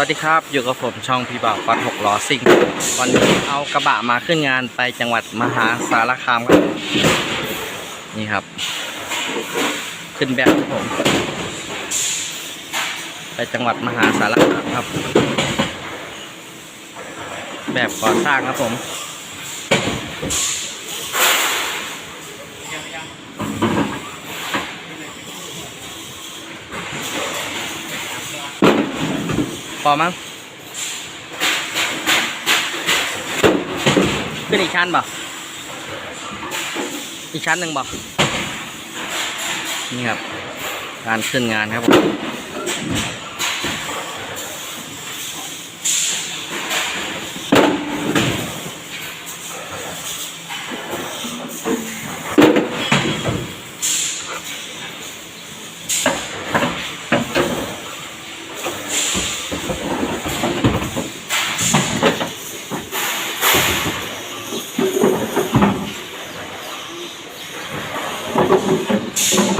วัสดีครับ อยู่กับผมช่องพี่บ่าวปัดหกล้อซิ่ง วันนี้เอากระบะมาขึ้นงานไปจังหวัดมหาสารคามครับ นี่ครับ ขึ้นแบบครับผม ไปจังหวัดมหาสารคามครับ แบบก่อสร้างครับผม พอมั้งขึ้นอีกชั้นบ่อีกชั้นหนึ่งบ่นี่ครับ การขึ้นงานครับผม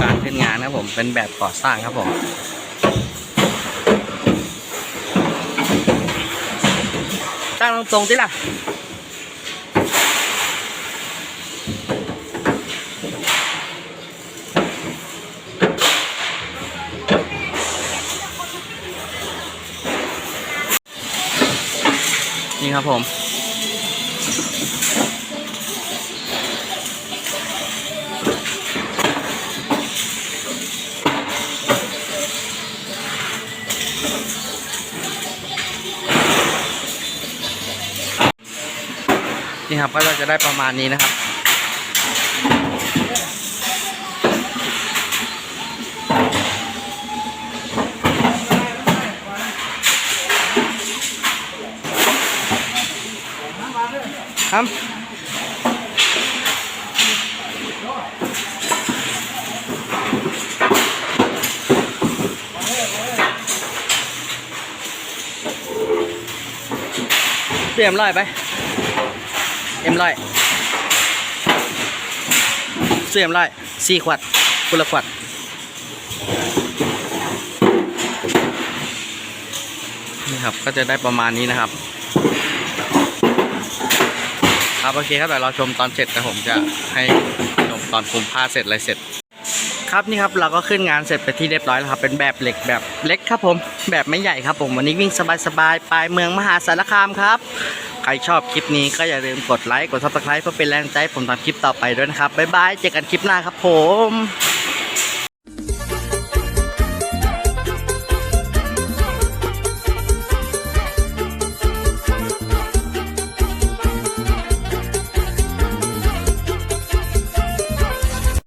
การขึ้นงานครับผมเป็นแบบก่อสร้างครับผมตั้งตรงๆสิล่ะนี่ครับผม นี่ครับก็จะได้ประมาณนี้นะครับ ครับเตรียมร้อยไป เอ็มร้อยซื้อเอ็มร้อยสี่ขวดกุละขวดนี่ครับก็จะได้ประมาณนี้นะครับครับโอเคครับเดี๋ยวเราชมตอนเสร็จแต่ผมจะให้ชมตอนคุมผ้าเสร็จอะไรเสร็จ ครับนี่ครับเราก็ขึ้นงานเสร็จไปที่เรียบร้อยแล้วครับ เป็นแบบเหล็กแบบเล็กครับผมแบบไม่ใหญ่ครับผมวันนี้วิ่งสบายๆไปเมืองมหาสารคามครับ ใครชอบคลิปนี้ก็อย่าลืมกดไลค์กดซับสไครป์เพื่อเป็นแรงใจผมทำคลิปต่อไปด้วยนะครับบ๊ายบายเจอกันคลิปหน้าครับผม